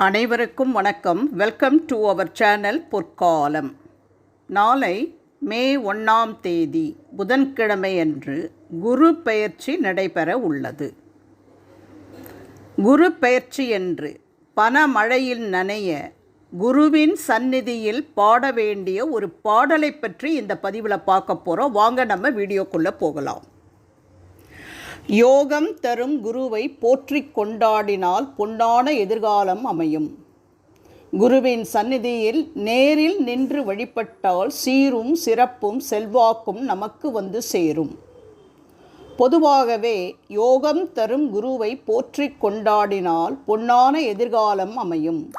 அனைவருக்கும் வணக்கம். Welcome to our channel பொற்காலம் நாளை மே ஒன்றாம் தேதி புதன்கிழமை அன்று குரு பெயர்ச்சி நடைபெற உள்ளது. குரு பெயர்ச்சி என்று பனமழையில் நனைய குருவின் சந்நிதியில் பாட வேண்டிய ஒரு பாடலை பற்றி இந்த பதிவில் பார்க்க போகிறோம் வாங்க நம்ம வீடியோக்குள்ளே போகலாம். யோகம் தரும் குருவை போற்றிக் கொண்டாடினால் பொன்னான எதிர்காலம் அமையும். குருவின் சந்நிதியில் நேரில் நின்று வழிபட்டால் சீரும் சிறப்பும் செல்வாக்கும் நமக்கு வந்து சேரும். பொதுவாகவே யோகம் தரும் குருவை போற்றி கொண்டாடினால் பொன்னான எதிர்காலம் அமையும்.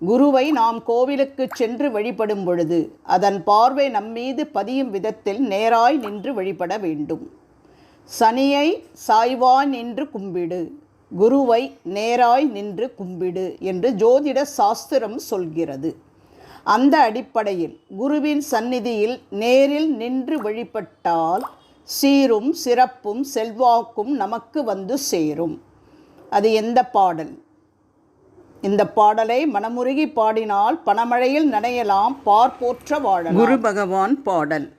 குருவை நாம் கோவிலுக்கு சென்று வழிபடும் பொழுது அதன் பார்வை நம்மீது பதியும் விதத்தில் நேராய் நின்று வழிபட வேண்டும். சனியை சாய்வாய் நின்று கும்பிடு குருவை நேராய் நின்று கும்பிடு என்று ஜோதிட சாஸ்திரம் சொல்கிறது. அந்த அடிப்படையில் குருவின் சந்நிதியில் நேரில் நின்று வழிபட்டால் சீரும் சிறப்பும் செல்வாக்கும் நமக்கு வந்து சேரும். அது எந்த பாடல்? இந்த பாடலை மனமுருகி பாடினால் பணமழையில் நனையலாம் பார்ப்போற்ற வாழலாம். குரு பகவான் பாடல்.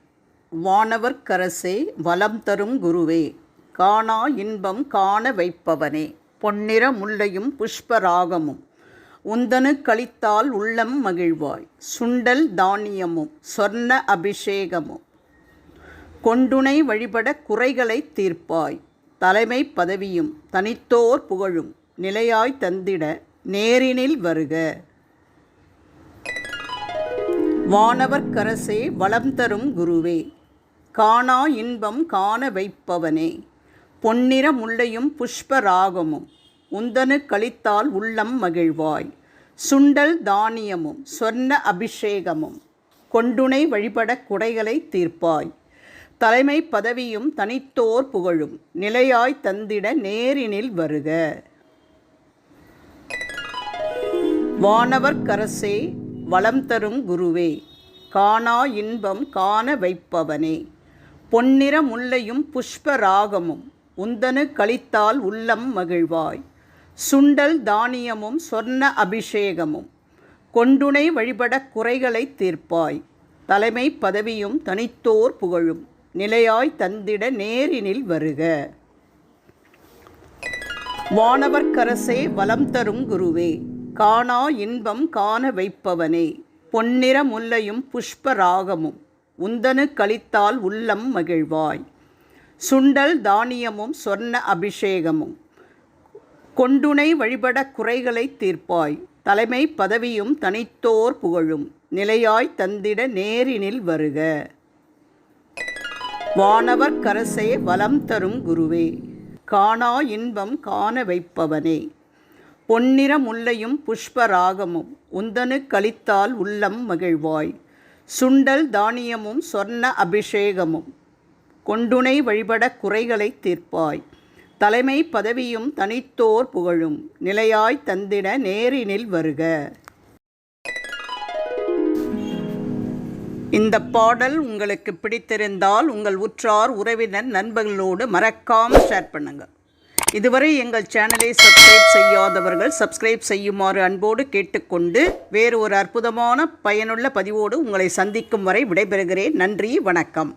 வானவர்க்கரசே வலம் தரும் குருவே காணா இன்பம் காண வைப்பவனே பொன்னிற முல்லையும் புஷ்பராகமும் உந்தனு கழித்தால் உள்ளம் மகிழ்வாய் சுண்டல் தானியமும் சொர்ண அபிஷேகமும். கொண்டுனை வழிபட குறைகளை தீர்ப்பாய் தலைமை பதவியும் தனித்தோர் புகழும் நிலையாய் தந்திட நேரினில் வருக. வானவர்க்கரசே வளம் தரும் குருவே காணா இன்பம் காண வைப்பவனே. பொன்னிற முல்லையும் புஷ்பராகமும் உந்தனு கழித்தால் உள்ளம் மகிழ்வாய். சுண்டல் தானியமும் சொர்ண அபிஷேகமும் கொண்டுனை வழிபட குடைகளை தீர்ப்பாய். தலைமை பதவியும் தனித்தோர் புகழும் நிலையாய் தந்திட நேரினில் வருக. வானவர்க்கரசே வளம் தரும் குருவே காணா இன்பம் காண வைப்பவனே. பொன்னிற முல்லையும் புஷ்ப ராகமும் உந்தனு கழித்தால் உள்ளம் மகிழ்வாய். சுண்டல் தானியமும் சொர்ண அபிஷேகமும் கொண்டுனை வழிபட குறைகளை தீர்ப்பாய். தலைமை பதவியும் தனித்தோர் புகழும் நிலையாய் தந்திட நேரினில் வருக. வானவர்க்கரசே வலம் தரும் குருவே காணா இன்பம் காண வைப்பவனே. பொன்னிற முல்லையும் புஷ்பராகமும் உந்தனு கழித்தால் உள்ளம் மகிழ்வாய். சுண்டல் தானியமும் சொர்ண அபிஷேகமும். கொண்டுனை வழிபட குறைகளை தீர்ப்பாய். தலைமை பதவியும் தனித்தோர் புகழும். நிலையாய் தந்திட நேரினில் வருக. வானவர் கரசே வலம் தரும் குருவே காணா இன்பம் காண வைப்பவனே. பொன்னிற முல்லையும் புஷ்பராகமும் உந்தனு கழித்தால் உள்ளம் மகிழ்வாய். சுண்டல் தானியமும் சொர்ண அபிஷேகமும். கொண்டுனை வழிபட குறைகளை தீர்ப்பாய். தலைமை பதவியும் தனித்தோர் புகழும். நிலையாய் தந்திட நேரினில் வருக. இந்த பாடல் உங்களுக்கு பிடித்திருந்தால் உங்கள் உற்றார் உறவினர் நண்பர்களோடு மறக்காமல் ஷேர் பண்ணுங்கள் இதுவரை எங்கள் சேனலை சப்ஸ்கிரைப் செய்யாதவர்கள் சப்ஸ்கிரைப் செய்யுமாறு அன்போடு கேட்டுக்கொண்டு வேறு ஒரு அற்புதமான பயனுள்ள பதிவோடு உங்களை சந்திக்கும் வரை விடைபெறுகிறேன். நன்றி வணக்கம்.